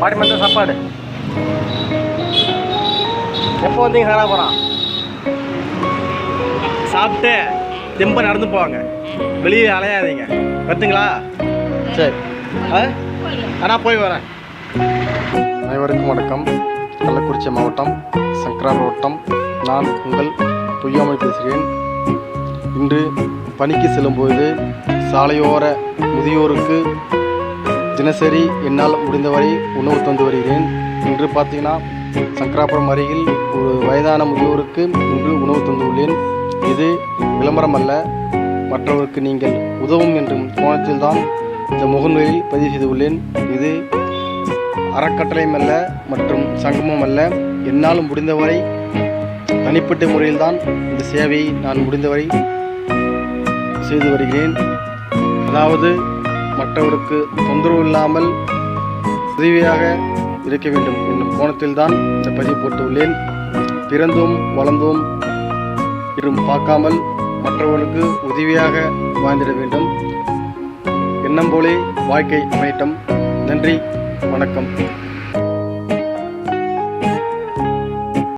பாடி மத்த சாப்பாடு. எப்போ வந்தீங்க சங்கராபுரம் சாப்பிட்டு தெம்ப நடந்து போவாங்க. வெளியே அலையாதீங்க. வருத்துங்களா சரி. ஆ? நான் போய் வரேன். அனைவருக்கும் வணக்கம். கள்ளக்குறிச்சி மாவட்டம் சங்கராபுரம் வட்டம் நான் உங்கள் பொய்யாமை பேசுகிறேன். இன்று பணிக்கு செல்லும்போது சாலையோர முதியோருக்கு தினசரி என்னால் முடிந்தவரை உணவு தந்து வருகிறேன். இன்று பார்த்தீங்கன்னா சங்கராபுரம் அருகில் ஒரு வயதான முதியோருக்கு இன்று உணவு தந்துள்ளேன் இது விளம்பரம் அல்ல மற்றவருக்கு நீங்கள் உதவும் என்ற கோணத்தில்தான் இந்த முகநூலில் பதிவு செய்துள்ளேன் இது அறக்கட்டளையும் அல்ல மற்றும் சங்கமும் அல்ல. என்னால் முடிந்தவரை தனிப்பட்ட முறையில்தான் இந்த சேவையை நான் முடிந்தவரை செய்து வருகிறேன். அதாவது மற்றவருக்கு தொந்தரவு இல்லாமல் உதவியாக இருக்க வேண்டும் என்னும் கோணத்தில்தான் இந்த பதிவு போட்டுள்ளேன். பிறந்தோம் வளர்ந்தோம் இரும் பார்க்காமல் மற்றவர்களுக்கு உதவியாக வாழ்ந்திட வேண்டும். எண்ணம் போலே வாழ்க்கை அமையட்டும். நன்றி வணக்கம்.